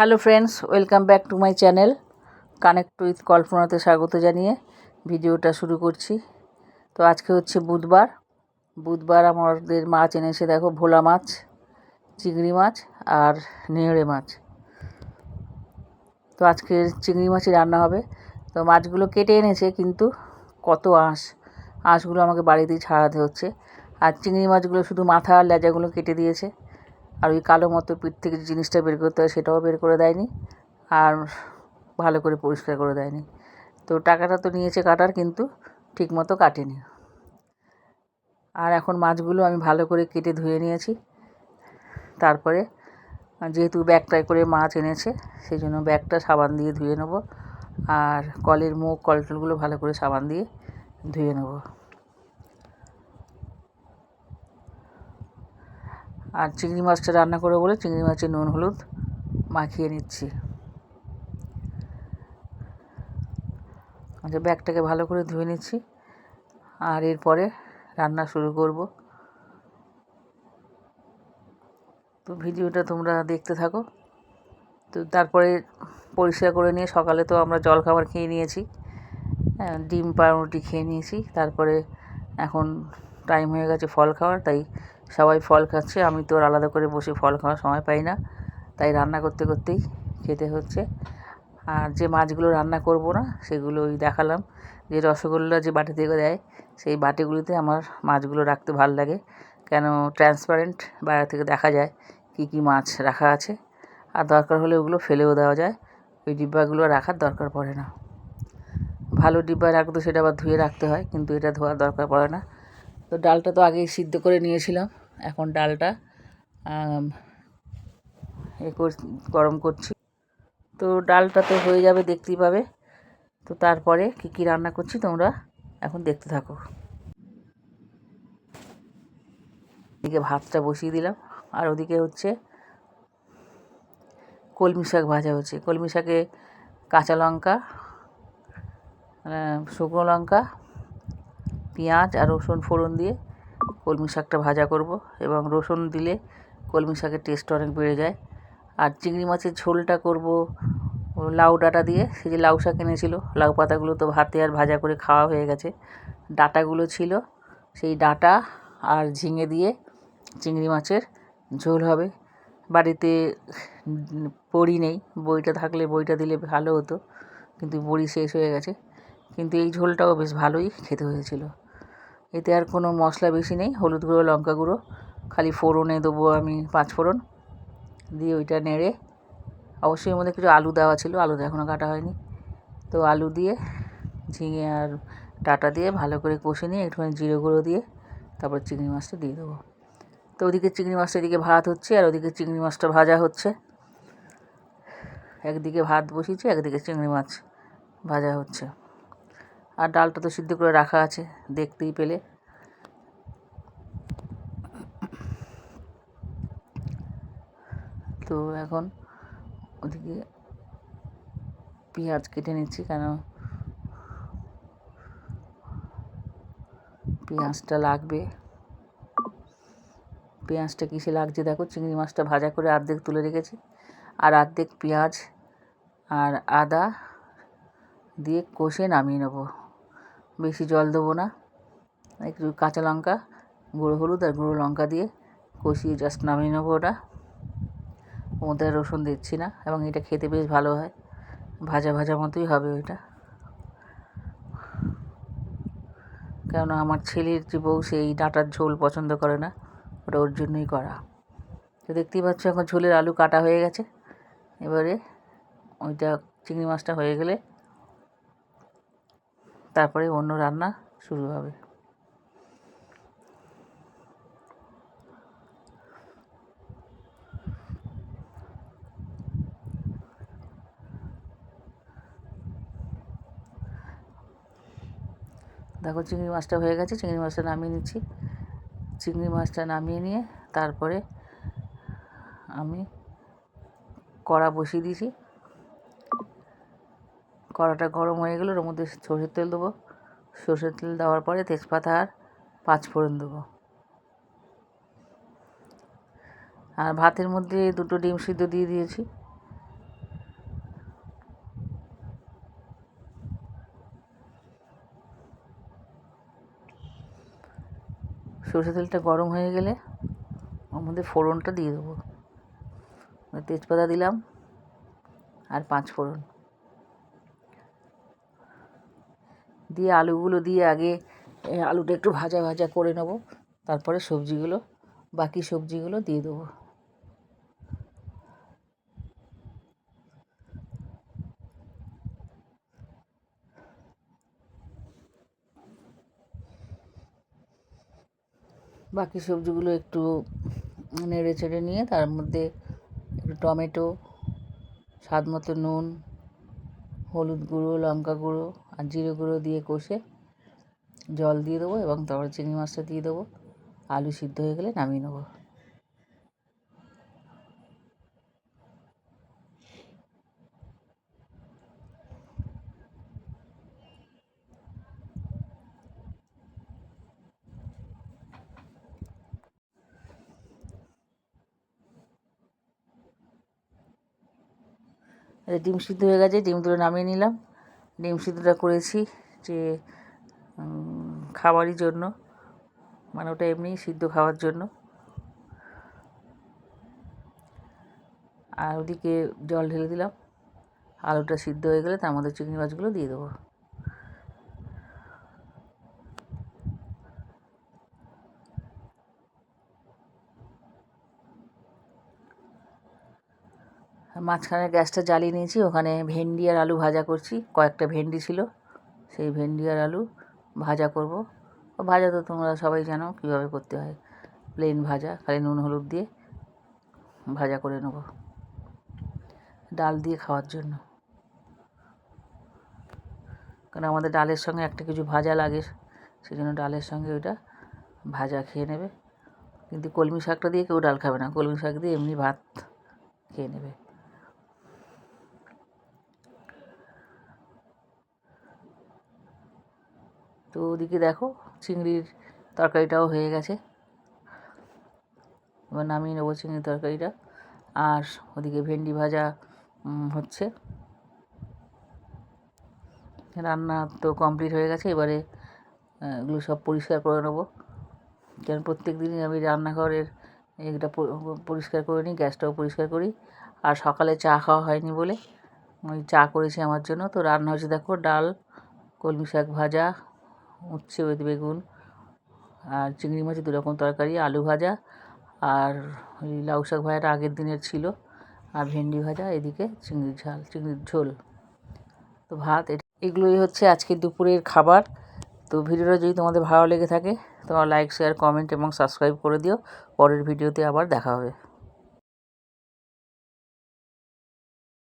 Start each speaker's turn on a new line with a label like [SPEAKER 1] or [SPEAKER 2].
[SPEAKER 1] Hello friends welcome back to my channel connect with কল্পনাতে স্বাগত জানিয়ে ভিডিওটা শুরু করছি। তো আজকে হচ্ছে বুধবার। বুধবার আমাদের মাছ এনেছে দেখো, ভোলা মাছ, চিংড়ি মাছ আর নেড়ে মাছ। তো আজকে চিংড়ি মাছই রান্না হবে। তো মাছগুলো কেটে এনেছে কিন্তু কত আঁশ। আঁশগুলো আমাকে বাড়িতেই ছাড়াতে হচ্ছে। আর চিংড়ি মাছগুলো শুধু মাথা আর লেজাগুলো কেটে দিয়েছে। আর ওই কালো মতো পিঠ থেকে যে জিনিসটা বের করতে হয় সেটাও বের করে দেয়নি আর ভালো করে পরিষ্কার করে দেয়নি। তো টাকাটা তো নিয়েছে কাটার কিন্তু ঠিক মতো কাটেনি। আর এখন মাছগুলো আমি ভালো করে কেটে ধুয়ে নিয়েছি। তারপরে যেহেতু ব্যাগটায় করে মাছ এনেছে সেই জন্য ব্যাগটা সাবান দিয়ে ধুয়ে নেব। আর কলের মুখ, কলটলগুলো ভালো করে সাবান দিয়ে ধুয়ে নেব। আর চিংড়ি মাছটা রান্না করে বলে চিংড়ি মাছের নুন হলুদ মাখিয়ে নিচ্ছি। আচ্ছা ব্যাগটাকে ভালো করে ধুয়ে নিচ্ছি আর এরপরে রান্না শুরু করব। তো ভিডিওটা তোমরা দেখতে থাকো। তো তারপরে পরিষ্কার করে নিয়ে সকালে তো আমরা জল খাবার খেয়ে নিয়েছি। হ্যাঁ, ডিম পাউরুটি খেয়ে নিয়েছি। তারপরে এখন টাইম হয়ে গেছে ফল খাওয়ার তাই সবাই ফল খাচ্ছে। আমি তো আর আলাদা করে বসে ফল খাওয়ার সময় পাই না। তাই রান্না করতে করতেই খেতে হচ্ছে। আর যে মাছগুলো রান্না করব না সেগুলো ওই দেখালাম। যে রসগোল্লা যে বাটি থেকে দেয়, সেই বাটিগুলিতে আমার মাছগুলো রাখতে ভালো লাগে। কেন ট্রান্সপারেন্ট বাইরে থেকে দেখা যায় কি কি মাছ রাখা আছে। আর দরকার হলে ওগুলো ফেলেও দেওয়া যায়। ওই ডিব্বাগুলো রাখার দরকার পড়ে না। ভালো ডিব্বায় রাখতো সেটা আবার ধুয়ে রাখতে হয়, কিন্তু এটা ধোয়ার দরকার পড়ে না। তো ডালটা তো আগেই সিদ্ধ করে নিয়েছিলাম। এখন ডালটা এ গরম করছি। তো ডালটা তো হয়ে যাবে, দেখতেই পাবে। তো তারপরে কি কি রান্না করছি তোমরা এখন দেখতে থাকো। এদিকে ভাতটা বসিয়ে দিলাম, আর ওদিকে হচ্ছে কলমি শাক ভাজা হচ্ছে। কলমি শাকে কাঁচা লঙ্কা শুকনো লঙ্কা, পেঁয়াজ আর রসুন ফোড়ন দিয়ে কলমি শাকটা ভাজা করব এবং রসুন দিলে কলমি শাকের টেস্ট অনেক বেড়ে যায়। আর চিংড়ি মাছের ঝোলটা করব লাউ ডাঁটা দিয়ে। সে যে লাউ শাক এনেছিল, লাউ পাতাগুলো তো ভাতে আর ভাজা করে খাওয়া হয়ে গেছে। ডাঁটাগুলো ছিল, সেই ডাঁটা আর ঝিঙে দিয়ে চিংড়ি মাছের ঝোল হবে। বাড়িতে বড়ি নেই বইটা থাকলে বইটা দিলে ভালো হতো, কিন্তু বড়ি শেষ হয়ে গেছে। কিন্তু এই ঝোলটাও বেশ ভালোই খেতে হয়েছিল। এতে আর কোনো মশলা বেশি নেই, হলুদ গুঁড়ো, লঙ্কা গুঁড়ো, খালি ফোড়নে দেবো আমি পাঁচ ফোড়ন, দিয়ে ওইটা নেড়ে। অবশ্যই এর মধ্যে কিছু আলু দেওয়া ছিল, আলুটা এখনও কাটা হয়নি। তো আলু দিয়ে, ঝিঙে আর ডাটা দিয়ে ভালো করে কষে নিয়ে একটুখানি জিরে গুঁড়ো দিয়ে তারপর চিংড়ি মাছটা দিয়ে দেবো। তো ওদিকে চিংড়ি মাছটা এদিকে ভাত হচ্ছে আর ওদিকে চিংড়ি মাছটা ভাজা হচ্ছে। একদিকে ভাত বসিয়েছি, একদিকে চিংড়ি মাছ ভাজা হচ্ছে। আর ডালটা তো সিদ্ধ করে রাখা আছে, দেখতেই পেলে। তো এখন ওদিকে পেঁয়াজ কেটে নিচ্ছি, কেন পেঁয়াজটা লাগবে। পেঁয়াজটা কিসে লাগছে দেখো, চিংড়ি মাছটা ভাজা করে আর্ধেক তুলে রেখেছি। আর আর্ধেক পেঁয়াজ আর আদা দিয়ে কষে নামিয়ে নেব। বেশি জল দেবো না। একটু কাঁচা লঙ্কা, গুঁড়ো হলুদ আর গুঁড়ো লঙ্কা দিয়ে কষিয়ে জাস্ট নামিয়ে নেব ওটা। মধ্যে রসুন দিচ্ছি না এবং এটা খেতে বেশ ভালো হয়। ভাজা ভাজা মতোই হবে ওইটা। কেননা আমার ছেলের যে বউ সেই ডাঁটার ঝোল পছন্দ করে না। ওটা ওর জন্যই করা। তো দেখতেই পাচ্ছ এখন ঝোলের আলু কাটা হয়ে গেছে। এবারে ওইটা চিংড়ি মাছটা হয়ে গেলে তারপরে অন্য রান্না শুরু হবে। দেখো চিংড়ি মাছটা হয়ে গেছে, চিংড়ি মাছটা নামিয়ে নিচ্ছি। চিংড়ি মাছটা নামিয়ে নিয়ে তারপরে আমি কড়া বসিয়ে দিয়েছি। কড়াটা গরম হয়ে গেলে ওর মধ্যে সর্ষের তেল দেবো। সর্ষের তেল দেওয়ার পরে তেজপাতা আর পাঁচফোড়ন দেবো। আর ভাতের মধ্যে দুটো ডিম সিদ্ধ দিয়ে দিয়েছি। সর্ষে তেলটা গরম হয়ে গেলে ওর মধ্যে ফোড়নটা দিয়ে দেবো। তেজপাতা দিলাম আর পাঁচ ফোড়ন। দিয়ে আলুগুলো দিয়ে আগে আলুটা একটু ভাজা ভাজা করে নেব। তারপরে সবজিগুলো, বাকি সবজিগুলো দিয়ে দেবো। বাকি সবজিগুলো একটু নেড়ে চেড়ে নিয়ে, তার মধ্যে একটু টমেটো, স্বাদ মতো নুন, হলুদ গুঁড়ো, লঙ্কা গুঁড়ো আর জিরে গুঁড়ো দিয়ে কষে জল দিয়ে দেবো এবং তারপরে চিংড়ি মাছটা দিয়ে দেবো। আলু সিদ্ধ হয়ে গেলে নামিয়ে নেব। এই ডিম সিদ্ধ হয়ে গেছে ডিম তুলে নামিয়ে নিলাম। ডিম সিদ্ধটা করেছি যে খাবারই জন্য। মানে ওটা এমনি সিদ্ধ খাওয়ার জন্য। আর ওদিকে জল ঢেলে দিলাম। আলুটা সিদ্ধ হয়ে গেলে তার মধ্যে চিংড়ি মাছগুলো দিয়ে দেবো। মাঝখানে গ্যাসটা জ্বালিয়ে নিয়েছি, ওখানে ভেন্ডি আর আলু ভাজা করছি, কয়েকটা ভেন্ডি ছিল, সেই ভেন্ডি আর আলু ভাজা করব। ভাজা তো তোমরা সবাই জানো কীভাবে করতে হয়। প্লেন ভাজা, খালি নুন, হলুদ দিয়ে ভাজা করে নেব। ডাল দিয়ে খাওয়ার জন্য। কারণ আমাদের ডালের সঙ্গে একটা কিছু ভাজা লাগে সেই জন্য ডালের সঙ্গে ওইটা ভাজা খেয়ে নেবে। কিন্তু কলমি শাকটা দিয়ে কেউ ডাল খাবে না, কলমি শাক দিয়ে এমনি ভাত খেয়ে নেবে। ওদিকে দেখো চিংড়ির তরকারিটাও হয়ে গেছে। এবার নামিয়ে নেব চিংড়ির তরকারিটা। আর ওদিকে ভেন্ডি ভাজা হচ্ছে। রান্না তো কমপ্লিট হয়ে গেছে, এবারে এগুলো সব পরিষ্কার করে নেব। কারণ প্রত্যেক দিনই আমি রান্নাঘরের এটা পরিষ্কার করে নিই, গ্যাসটাও পরিষ্কার করি। আর সকালে চা খাওয়া হয়নি বলে, ওই চা করেছি আমার জন্য। তো রান্না হচ্ছে দেখো ডাল, কলমি শাক ভাজা উচ্ছে বেগুন আর চিংড়ি মাছের দু রকম তরকারি, আলু ভাজা আর ওই লাউ শাক ভাজাটা আগের দিনের ছিল আর ভেন্ডি ভাজা, এদিকে চিংড়ির ঝাল, চিংড়ির ঝোল। তো ভাত এগুলোই হচ্ছে আজকে দুপুরের খাবার। তো ভিডিওটা যদি তোমাদের ভালো লেগে থাকে, তোমরা লাইক শেয়ার কমেন্ট এবং সাবস্ক্রাইব করে দিও। পরের ভিডিওতে আবার দেখা হবে।